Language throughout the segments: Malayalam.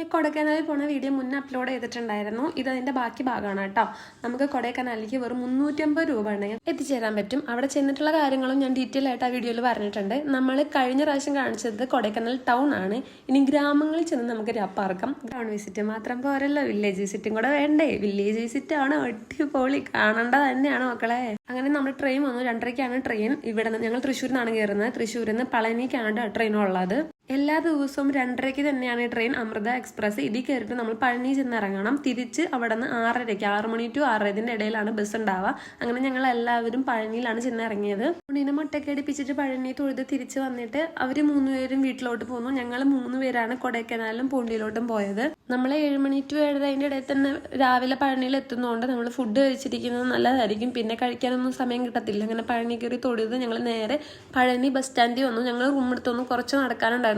ഈ കൊടൈക്കനാലിൽ പോണ വീഡിയോ മുന്നേ അപ്ലോഡ് ചെയ്തിട്ടുണ്ടായിരുന്നു. ഇത് അതിന്റെ ബാക്കി ഭാഗമാണ് കേട്ടോ. നമുക്ക് കൊടൈക്കനാലിലേക്ക് വെറും മുന്നൂറ്റമ്പത് രൂപ ഉണ്ടെങ്കിൽ എത്തിച്ചേരാൻ പറ്റും. അവിടെ ചെന്നിട്ടുള്ള കാര്യങ്ങളും ഞാൻ ഡീറ്റെയിൽ ആയിട്ട് ആ വീഡിയോയിൽ പറഞ്ഞിട്ടുണ്ട്. നമ്മൾ കഴിഞ്ഞ പ്രാവശ്യം കാണിച്ചത് കൊടൈക്കനാൽ ടൗൺ ആണ്. ഇനി ഗ്രാമങ്ങളിൽ ചെന്ന് നമുക്ക് രാപ്പാർക്കാം ടൗൺ വിസിറ്റ് മാത്രം പോരല്ലോ. വില്ലേജ് വിസിറ്റും കൂടെ വേണ്ടേ? വില്ലേജ് വിസിറ്റ് ആണ്. അടിപൊളി. കാണേണ്ടത് തന്നെയാണ് മക്കളെ. അങ്ങനെ നമ്മൾ ട്രെയിൻ വന്നു. രണ്ടരയ്ക്കാണ് ട്രെയിൻ ഇവിടെ നിന്ന് ഞങ്ങൾ തൃശ്ശൂരിൽ നിന്നാണ് കയറുന്നത് തൃശ്ശൂരിൽ നിന്ന് പളനിക്കാണ് ട്രെയിൻ ഉള്ളത്. എല്ലാ ദിവസവും രണ്ടരയ്ക്ക് തന്നെയാണ് ട്രെയിൻ അമൃത എക്സ്പ്രസ്. ഇതിൽ കയറിയിട്ട് നമ്മൾ പഴനി ചെന്ന് ഇറങ്ങണം തിരിച്ച് അവിടെ നിന്ന് ആറരയ്ക്ക് ആറ് മണി ടു ആറര ഇതിന്റെ ഇടയിലാണ് ബസ് ഉണ്ടാവുക. അങ്ങനെ ഞങ്ങൾ എല്ലാവരും പഴനിയിലാണ് ചെന്ന് ഇറങ്ങിയത് മുട്ടയൊക്കെ അടിപ്പിച്ചിട്ട് പഴനി തൊഴുത് തിരിച്ച് വന്നിട്ട് അവർ മൂന്നുപേരും വീട്ടിലോട്ട് പോന്നു. ഞങ്ങൾ മൂന്ന് പേരാണ് കൊടൈക്കനാലും പൂണ്ടിയിലോട്ടും പോയത്. നമ്മൾ ഏഴ് മണി ടു ഏഴര അതിന്റെ ഇടയിൽ തന്നെ രാവിലെ പഴനിയിൽ എത്തുന്നതുകൊണ്ട് നമ്മൾ ഫുഡ് കഴിച്ചിരിക്കുന്നത് നല്ലതായിരിക്കും. പിന്നെ കഴിക്കാനൊന്നും സമയം കിട്ടത്തില്ല. അങ്ങനെ പഴനി കയറി തൊഴുത് ഞങ്ങൾ നേരെ പഴനി ബസ് സ്റ്റാൻഡിൽ വന്നു. ഞങ്ങൾ റൂം എടുത്തൊന്നും കുറച്ച്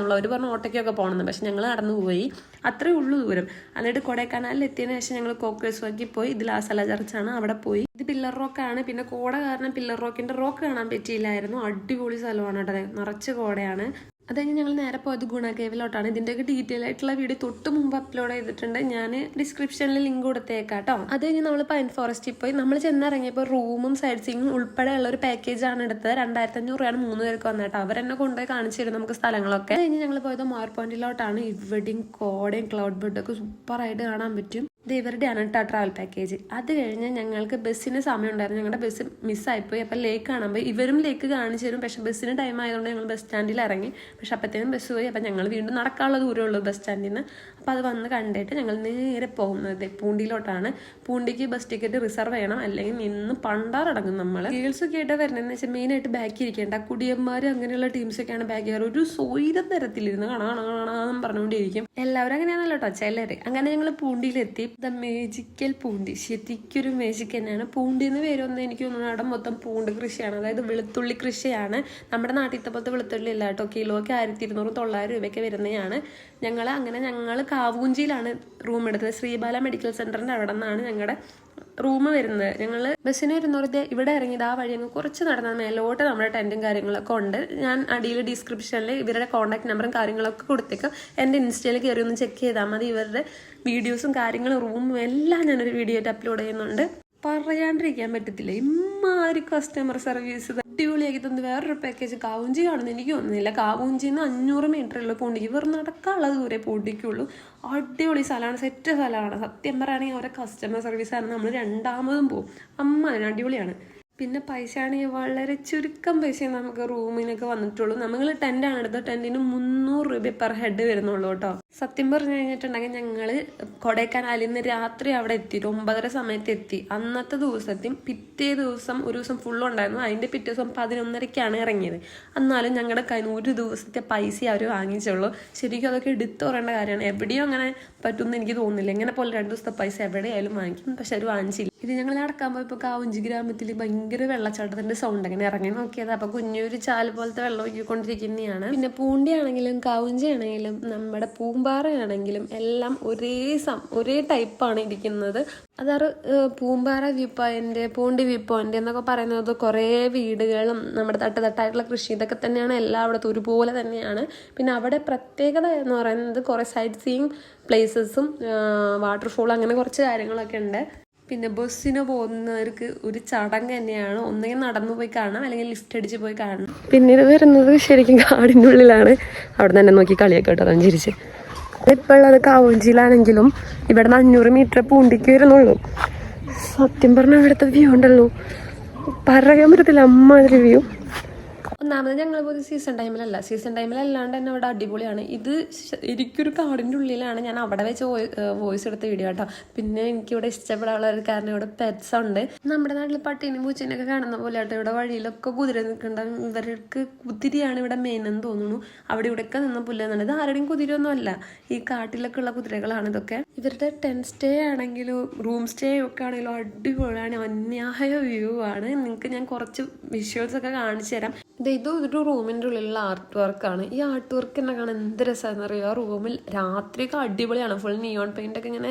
നടക്കാനുണ്ടായിരുന്നുള്ളൂ അവർ പറഞ്ഞു ഓട്ടയ്ക്കൊക്കെ പോകണമെന്ന്. പക്ഷെ ഞങ്ങൾ നടന്നു പോയി. അത്രേ ഉള്ളൂ ദൂരം. എന്നിട്ട് കൊടൈക്കനാലിൽ എത്തിയതിന് ശേഷം ഞങ്ങൾ കോക്കേഴ്സ് വാക്കി പോയി. ഇത് ലാസല ചർച്ചാണ്. അവിടെ പോയി. ഇത് പില്ലർ റോക്കാണ് പിന്നെ കോട കാരണം പില്ലർ റോക്കിന്റെ റോക്ക് കാണാൻ പറ്റിയില്ലായിരുന്നു. അടിപൊളി സ്ഥലമാണ് കേട്ടോ. നിറച്ച് കോടയാണ്. അത് കഴിഞ്ഞ് ഞങ്ങൾ നേരെ പോയത് ഗുണ കേവിലോട്ടാണ്. ഇതിന്റെയൊക്കെ ഡീറ്റെയിൽ ആയിട്ടുള്ള വീഡിയോ തൊട്ട് മുമ്പ് അപ്ലോഡ് ചെയ്തിട്ടുണ്ട്. ഞാൻ ഡിസ്ക്രിപ്ഷനിൽ ലിങ്ക് കൊടുത്തേക്കാം കേട്ടോ അത് കഴിഞ്ഞ് നമ്മൾ പൈൻ ഫോറസ്റ്റിൽ പോയി. നമ്മൾ ചെന്നിറങ്ങിയപ്പോൾ റൂമും സൈഡ് സീയിങ്ങും ഉൾപ്പെടെയുള്ള ഒരു പാക്കേജാണ് എടുത്തത്. രണ്ടായിരത്തി അഞ്ഞൂറ് രൂപയാണ് മൂന്ന് പേർക്ക് വന്നത് കേട്ടോ അവരെന്നെ കൊണ്ടുപോയി കാണിച്ചു തരും നമുക്ക് സ്ഥലങ്ങളൊക്കെ. അത് കഴിഞ്ഞ് ഞങ്ങൾ പോയത് മോർ പോയിന്റിലോട്ടാണ് ഇവിടെയും കോടയും ക്ലൗഡ് ബെഡൊക്കെ സൂപ്പറായിട്ട് കാണാൻ പറ്റും. ഇത് ഇവരുടെയാണ് കേട്ടോ ട്രാവൽ പാക്കേജ് അത് കഴിഞ്ഞ് ഞങ്ങൾക്ക് ബസ്സിന് സമയം ഉണ്ടായിരുന്നു ഞങ്ങളുടെ ബസ് മിസ്സായിപ്പോയി അപ്പം ലേക്ക് കാണാൻ പോയി. ഇവരും ലേക്ക് കാണിച്ചു തരും. പക്ഷേ ബസ്സിന് ടൈം ആയതുകൊണ്ട് ഞങ്ങൾ ബസ് സ്റ്റാൻഡിൽ ഇറങ്ങി. പക്ഷെ അപ്പത്തേനും ബസ് പോയി. അപ്പം ഞങ്ങൾ വീണ്ടും നടക്കാനുള്ള ദൂരമുള്ളൂ ബസ് സ്റ്റാൻഡിൽ നിന്ന് അപ്പോൾ അത് വന്ന് കണ്ടിട്ട് ഞങ്ങൾ നേരെ പോകുന്നത് പൂണ്ടിയിലോട്ടാണ്. പൂണ്ടിക്ക് ബസ് ടിക്കറ്റ് റിസർവ് ചെയ്യണം. അല്ലെങ്കിൽ നിന്ന് പണ്ടാറടങ്ങും നമ്മൾ ഗേൾസ് ഒക്കെ ആയിട്ട് വരണമെന്ന് വെച്ചാൽ മെയിനായിട്ട് ബാക്കി ഇരിക്കേണ്ട. കുടിയന്മാർ അങ്ങനെയുള്ള ടീംസൊക്കെയാണ് ബാക്കി കയറി ഒരു സ്വൈരം തരത്തിലിരുന്ന് കാണാ കാണാ കാണാന്ന് പറഞ്ഞുകൊണ്ടിരിക്കും. എല്ലാവരും അങ്ങനെയാണല്ലോ കേട്ടോ ചിലര്. അങ്ങനെ ഞങ്ങൾ പൂണ്ടിയിലെത്തി. ദ മേജിക്കൽ പൂണ്ടി. ശരിക്കൊരു മേജിക്കൽ തന്നെയാണ്. പൂണ്ടി എന്ന് പേരൊന്നും എനിക്ക് തോന്നുന്നു അവിടെ മൊത്തം പൂണ്ട് കൃഷിയാണ്. അതായത് വെളുത്തുള്ളി കൃഷിയാണ്. നമ്മുടെ നാട്ടിലത്തെ പോലത്തെ വെളുത്തുള്ളി ഇല്ല കേട്ടോ കിലോയ്ക്ക് ആയിരത്തി ഇരുന്നൂറ് തൊള്ളായിരം രൂപയ്ക്ക് വരുന്നതാണ്. ഞങ്ങൾ അങ്ങനെ ഞങ്ങൾ കാവൂഞ്ചിയിലാണ് റൂം എടുത്തത് ശ്രീബാല മെഡിക്കൽ സെന്ററിന്റെ അവിടെ നിന്നാണ് ഞങ്ങളുടെ റൂം വരുന്നത്. ഞങ്ങൾ ബസ്സിന് വരുന്നവരുടെ ഇവിടെ ഇറങ്ങിയത് ആ വഴി അങ്ങ് കുറച്ച് നടന്നാൽ മേലോട്ട് നമ്മുടെ ടെന്റും കാര്യങ്ങളൊക്കെ ഉണ്ട്. ഞാൻ അടിയിൽ ഡിസ്ക്രിപ്ഷനിൽ ഇവരുടെ കോൺടാക്ട് നമ്പറും കാര്യങ്ങളൊക്കെ കൊടുത്തേക്കും. എന്റെ ഇൻസ്റ്റയിൽ കയറി ഒന്ന് ചെക്ക് ചെയ്താൽ മതി. ഇവരുടെ വീഡിയോസും കാര്യങ്ങളും റൂമും എല്ലാം ഞാനൊരു വീഡിയോ അപ്ലോഡ് ചെയ്യുന്നുണ്ട്. പറയാണ്ടിരിക്കാൻ പറ്റത്തില്ല. ഇമ്മാതിരി കസ്റ്റമർ സർവീസ് അടിപൊളിയാക്കി തന്നു. വേറൊരു പാക്കേജ് കാവുഞ്ചി കാണുന്നു. എനിക്ക് തോന്നുന്നില്ല. കാവുഞ്ചിന്ന് അഞ്ഞൂറ് മീറ്റർ ഉള്ള പോണ്ടി. ഇവർ നടക്കാനുള്ള ദൂരെ പോണ്ടിക്കുള്ളൂ. അടിപൊളി സ്ഥലമാണ്. സെറ്റ് സ്ഥലമാണ്. സത്യം പറയുകയാണെങ്കിൽ അവരെ കസ്റ്റമർ സർവീസ് സർവീസാണ് നമ്മൾ രണ്ടാമതും പോകും അമ്മ അടിപൊളിയാണ്. പിന്നെ പൈസ ആണെങ്കിൽ വളരെ ചുരുക്കം പൈസ നമുക്ക് റൂമിനൊക്കെ വന്നിട്ടുള്ളൂ. നമ്മൾ ടെന്റാണ് എടുത്തത്. ടെന്റിന് മുന്നൂറ് രൂപ പെർ ഹെഡ് വരുന്നുള്ളൂ കേട്ടോ. സത്യം പറഞ്ഞു കഴിഞ്ഞിട്ടുണ്ടെങ്കിൽ ഞങ്ങൾ കൊടൈക്കനാലിൽ നിന്ന് രാത്രി അവിടെ എത്തി. ഒമ്പതര സമയത്ത് എത്തി. അന്നത്തെ ദിവസത്തിൽ പിറ്റേ ദിവസം ഒരു ദിവസം ഫുള്ളും ഉണ്ടായിരുന്നു. അതിന്റെ പിറ്റേ ദിവസം പതിനൊന്നരയ്ക്കാണ് ഇറങ്ങിയത്. എന്നാലും ഞങ്ങളുടെ കയ്യിൽ നിന്ന് ഒരു ദിവസത്തെ പൈസ അവർ വാങ്ങിച്ചുള്ളൂ ശരിക്കും അതൊക്കെ എടുത്തു പറയേണ്ട കാര്യമാണ്. എവിടെയും അങ്ങനെ പറ്റുമെന്ന് എനിക്ക് തോന്നുന്നില്ല. എങ്ങനെ പോലെ രണ്ട് ദിവസത്തെ പൈസ എവിടെയായാലും വാങ്ങിക്കും. പക്ഷെ അവർ വാങ്ങിച്ചില്ല. ഇത് ഞങ്ങൾ നടക്കാൻ പോയപ്പോൾ കാവുഞ്ചി ഗ്രാമത്തിൽ ഭയങ്കര വെള്ളച്ചാട്ടത്തിന്റെ സൗണ്ട് അങ്ങനെ ഇറങ്ങി നോക്കിയത്. അപ്പൊ കുഞ്ഞൊരു ചാൽ പോലത്തെ വെള്ളം ഒഴുകിക്കൊണ്ടിരിക്കുന്നതാണ്. പിന്നെ പൂണ്ടിയാണെങ്കിലും കാവുഞ്ചി ആണെങ്കിലും നമ്മുടെ പൂമ്പാറയാണെങ്കിലും എല്ലാം ഒരേ സം ഒരേ ടൈപ്പാണ് ഇരിക്കുന്നത്. അതാറ് Poombara view point Poondi view point എന്നൊക്കെ പറയുന്നത് കുറേ വീടുകളും നമ്മുടെ തട്ട് തട്ടായിട്ടുള്ള കൃഷി ഇതൊക്കെ തന്നെയാണ് എല്ലാം എല്ലായിടത്തും ഒരുപോലെ തന്നെയാണ്. പിന്നെ അവിടെ പ്രത്യേകത എന്ന് പറയുന്നത് കുറേ സൈറ്റ് സീയിങ് പ്ലേസസും വാട്ടർഫോൾ അങ്ങനെ കുറച്ച് കാര്യങ്ങളൊക്കെ ഉണ്ട്. പിന്നെ ബസ്സിന് പോകുന്നവർക്ക് ഒരു ചടങ്ങ് തന്നെയാണ്. ഒന്നുകിൽ നടന്നു പോയി കാണാം അല്ലെങ്കിൽ ലിഫ്റ്റ് അടിച്ച് പോയി കാണണം പിന്നീട് വരുന്നത് ശരിക്കും കാടിന്റെ ഉള്ളിലാണ് അവിടെ തന്നെ നോക്കി കളിയൊക്കെ കേട്ടോ ചിരിച്ച്. ഇപ്പോൾ ഉള്ളത് കാവഞ്ചിയിലാണെങ്കിലും ഇവിടെ നിന്ന് അഞ്ഞൂറ് മീറ്റർ പൂണ്ടിക്ക് വരുന്നുള്ളൂ. സത്യം പറഞ്ഞാൽ ഇവിടുത്തെ വ്യൂ ഉണ്ടല്ലോ. പറയാൻ പറ്റത്തില്ല അമ്മാതിരി വ്യൂ ഒന്നാമത് ഞങ്ങൾ പോയത് സീസൺ ടൈമിലല്ല സീസൺ ടൈമിലല്ലാണ്ട് തന്നെ അവിടെ അടിപൊളിയാണ്. ഇത് എനിക്കൊരു കാടിന്റെ ഉള്ളിലാണ് ഞാൻ അവിടെ വെച്ച് വോയിസ് എടുത്ത വീഡിയോ കേട്ടോ. പിന്നെ എനിക്കിവിടെ ഇഷ്ടപ്പെടാനുള്ള ഒരു കാരണം ഇവിടെ പെറ്റ്സ് ഉണ്ട്. നമ്മുടെ നാട്ടിൽ പട്ടീനും പൂച്ചേനെയൊക്കെ കാണുന്ന പോലെ ആട്ടോ. ഇവിടെ വഴിയിലൊക്കെ കുതിര നിൽക്കുന്നുണ്ട് ഇവർക്ക് കുതിരയാണ് ഇവിടെ മെയിൻ എന്ന് തോന്നുന്നു. അവിടെ ഇവിടെയൊക്കെ പുല്ല് പുല്ലുന്നുണ്ട് ഇത് ആരുടെയും കുതിരയൊന്നും അല്ല ഈ കാട്ടിലൊക്കെ ഉള്ള കുതിരകളാണ് ഇതൊക്കെ. ഇവരുടെ ടെൻ സ്റ്റേ ആണെങ്കിലും റൂം സ്റ്റേ ഒക്കെ ആണെങ്കിലും അടിപൊളിയാണ്. അന്യായ വ്യൂ ആണ്. നിങ്ങൾക്ക് ഞാൻ കുറച്ച് വിഷ്വൽസ് ഒക്കെ കാണിച്ചു തരാം. ഇത് ഇത് ഒരു റൂമിന്റെ ഉള്ളിലുള്ള ആർട്ട് വർക്കാണ് ഈ ആർട്ട് വർക്ക് എന്നെ കാണാൻ എന്ത് രസമാണെന്ന് അറിയോ? ആ റൂമിൽ രാത്രിയൊക്കെ അടിപൊളിയാണ്. ഫുൾ നിയോൺ പെയിന്റ് ഒക്കെ ഇങ്ങനെ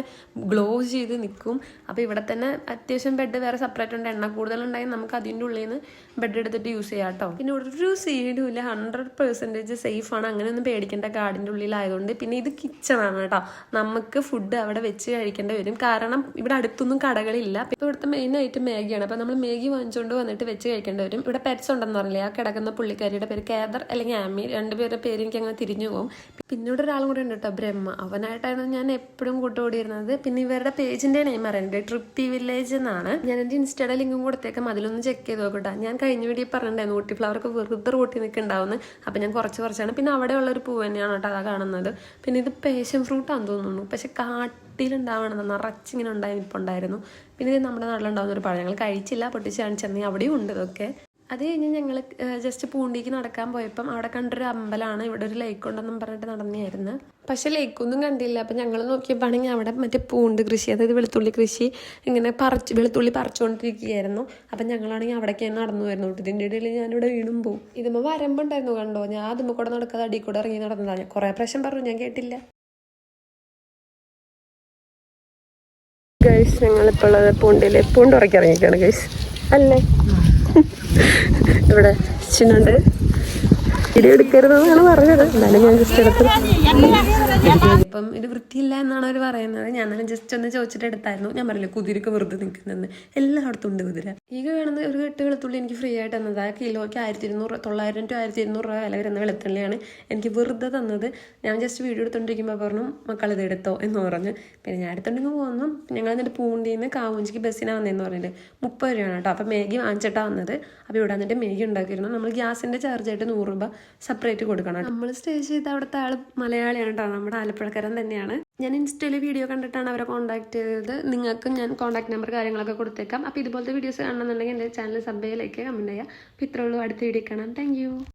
ഗ്ലോ ചെയ്ത് നിൽക്കും അപ്പോൾ ഇവിടെ തന്നെ അത്യാവശ്യം ബെഡ് വേറെ സെപ്പറേറ്റ് ഉണ്ട്. എണ്ണ കൂടുതലുണ്ടായി നമുക്ക് അതിന്റെ ഉള്ളിൽ നിന്ന് ബെഡ് എടുത്തിട്ട് യൂസ് ചെയ്യാം കേട്ടോ. പിന്നെ ഒരു സീഡും ഇല്ല. ഹൺഡ്രഡ് പെർസെന്റേജ് സേഫാണ് അങ്ങനെയൊന്നും പേടിക്കേണ്ട. കാടിന്റെ ഉള്ളിലായതുകൊണ്ട്. പിന്നെ ഇത് കിച്ചണാണ് കേട്ടോ. നമുക്ക് ഫുഡ് അവിടെ വെച്ച് കഴിക്കേണ്ടി വരും. കാരണം ഇവിടെ അടുത്തൊന്നും കടകളില്ല. ഇപ്പോൾ ഇവിടുത്തെ മെയിൻ ആയിട്ട് മാഗിയാണ് അപ്പോൾ നമ്മൾ മാഗി വാങ്ങിച്ചുകൊണ്ട് വന്നിട്ട് വെച്ച് കഴിക്കേണ്ടി വരും. ഇവിടെ പെറ്റ്സ് ഉണ്ടെന്ന് പറഞ്ഞില്ലേ? ആ കിടക്കുന്ന പുള്ളിക്കാരിയുടെ പേര് കേദർ അല്ലെങ്കിൽ ആമി. രണ്ടുപേരുടെ പേര് എനിക്ക് അങ്ങനെ തിരിഞ്ഞു പോകും പിന്നെ ഇവിടെ ഒരാളും കൂടെ ഉണ്ട് കേട്ടോ ബ്രഹ്മ. അവനായിട്ടായിരുന്നു ഞാൻ എപ്പോഴും കൂട്ടുകൂടിയിരുന്നത്. പിന്നെ ഇവരുടെ പേജിന്റെ നെയിം അറിയണ്ടേ? ട്രിപ്പി വില്ലേജ് എന്നാണ്. ഞാൻ എന്റെ ഇൻസ്റ്റയുടെ ലിങ്കും കൊടുത്തേക്കാം. അതിലൊന്ന് ചെക്ക് ചെയ്ത് നോക്കട്ടെ. ഞാൻ കഴിഞ്ഞ വീഡിയോ പറഞ്ഞിട്ടുണ്ടായിരുന്നു ഊട്ടി ഫ്ലവർക്ക് വെറുതെ റൂട്ടി നിൽക്കുന്നുണ്ടാവുന്നു അപ്പം ഞാൻ കുറച്ച് കുറച്ചാണ്. പിന്നെ അവിടെയുള്ള ഒരു പൂ തന്നെയാണ് കേട്ടോ അതാ കാണുന്നത്. പിന്നെ ഇത് പേഷൻ ഫ്രൂട്ടാന്ന് തോന്നുന്നു. പക്ഷെ കാട്ടിലുണ്ടാവണം നിറച്ചിങ്ങനെ ഉണ്ടായി നിൽപ്പുണ്ടായിരുന്നു പിന്നെ ഇത് നമ്മുടെ നാട്ടിലുണ്ടാവുന്ന ഒരു പഴം. ഞങ്ങൾ കഴിച്ചില്ല പൊട്ടിച്ച് കാണിച്ചെന്നീ അവിടെയും ഉണ്ട് ഇതൊക്കെ. അത് കഴിഞ്ഞ് ഞങ്ങൾ ജസ്റ്റ് പൂണ്ടിക്ക് നടക്കാൻ പോയപ്പം അവിടെ കണ്ടൊരു അമ്പലമാണ് ഇവിടെ ഒരു ലേക്ക് ഉണ്ടെന്നും പറഞ്ഞിട്ട് നടന്നായിരുന്നു പക്ഷെ ലേക്കൊന്നും കണ്ടില്ല. അപ്പം ഞങ്ങൾ നോക്കിയപ്പോഴാണെങ്കിൽ അവിടെ മറ്റേ പൂണ്ട് കൃഷി അതായത് വെളുത്തുള്ളി കൃഷി ഇങ്ങനെ പറിച്ച് വെളുത്തുള്ളി പറിച്ചുകൊണ്ടിരിക്കുകയായിരുന്നു അപ്പം ഞങ്ങളാണെങ്കിൽ അവിടേക്ക് തന്നെ നടന്നു വരുന്നു ഇതിന്റെ ഇടയിൽ ഞാനിവിടെ വീണും പോകും ഇതുമ്പോൾ വരമ്പുണ്ടായിരുന്നു കണ്ടോ? ഞാൻ അതുമ്പോൾ കൂടെ നടക്കാതെ അടി കൂടെ ഇറങ്ങി നടന്നതാണ് കുറേ പ്രശ്നം പറഞ്ഞു ഞാൻ കേട്ടില്ല. ഗൈസ് ഞങ്ങളിപ്പോൾ ഉള്ളത് പൂണ്ടിൽ പൂണ്ടുറക്കി ഇറങ്ങിക്കാണ് ഗൈസ് അല്ലേ? ഇവിടെ ചിന്നുണ്ട് വീഡിയോ എടുക്കരുതെന്നാണ് പറഞ്ഞത്. എന്നാലും ഞാൻ ജസ്റ്റ് എടുത്തത് ഇപ്പം ഇത് വൃത്തിയില്ല എന്നാണ് അവർ പറയുന്നത്. ഞാൻ അങ്ങനെ ജസ്റ്റ് ഒന്ന് ചോദിച്ചിട്ട് എടുത്തായിരുന്നു. ഞാൻ പറഞ്ഞില്ല കുതിരക്ക് വെറുതെ നിൽക്കുന്നതെന്ന് എല്ലായിടത്തും ഉണ്ട് കുതിര. ഈ വേണമെന്ന് ഒരു കെട്ട് വെളുത്തുള്ളി എനിക്ക് ഫ്രീ ആയിട്ട് തന്നത്. ആ കിലോയ്ക്ക് ആയിരത്തി ഇരുന്നൂറ് തൊള്ളായിരം ടു ആയിരത്തി ഇരുന്നൂറ് രൂപ വില വരുന്ന വെളുത്തുള്ളിയാണ് എനിക്ക് വെറുതെ തന്നത്. ഞാൻ ജസ്റ്റ് വീഡിയോ എടുത്തോണ്ടിരിക്കുമ്പോൾ പറഞ്ഞു മക്കൾ ഇത് എടുത്തോ എന്ന് പറഞ്ഞു. പിന്നെ ഞാൻ എടുത്തോണ്ടെങ്കിൽ പോകുന്നു ഞങ്ങൾ എന്നിട്ട് പൂണ്ടിയിൽ നിന്ന് കാവുഞ്ചിക്ക് ബസ്സിനാണ് വന്നതെന്ന് പറഞ്ഞിട്ട് മുപ്പത് രൂപയാണ് കേട്ടോ. അപ്പം മേഗി വാങ്ങിച്ചിട്ടാണ് വന്നത്. അപ്പോൾ ഇവിടെ വന്നിട്ട് മേഗി ഉണ്ടാക്കിയിരുന്നു. നമ്മൾ ഗ്യാസിന്റെ ചാർജായിട്ട് നൂറ് രൂപ സെപ്പറേറ്റ് കൊടുക്കണം നമ്മൾ സ്റ്റേ ചെയ്ത അവിടുത്തെ ആൾ മലയാളിയാണ് കേട്ടോ. നമ്മുടെ ആലപ്പുഴക്കാരൻ തന്നെയാണ്. ഞാൻ ഇൻസ്റ്റയിൽ വീഡിയോ കണ്ടിട്ടാണ് അവരെ കോൺടാക്ട് ചെയ്തത്. നിങ്ങൾക്കും ഞാൻ കോൺടാക്ട് നമ്പർ കാര്യങ്ങളൊക്കെ കൊടുത്തേക്കാം. അപ്പോൾ ഇതുപോലത്തെ വീഡിയോസ് കാണണമെന്നുണ്ടെങ്കിൽ എന്റെ ചാനൽ സബ്ബയിലേക്ക് കമന്റ് ചെയ്യുക അപ്പോൾ ഇത്രയുള്ളൂ അടുത്ത വീഡിയോ കാണാം. താങ്ക്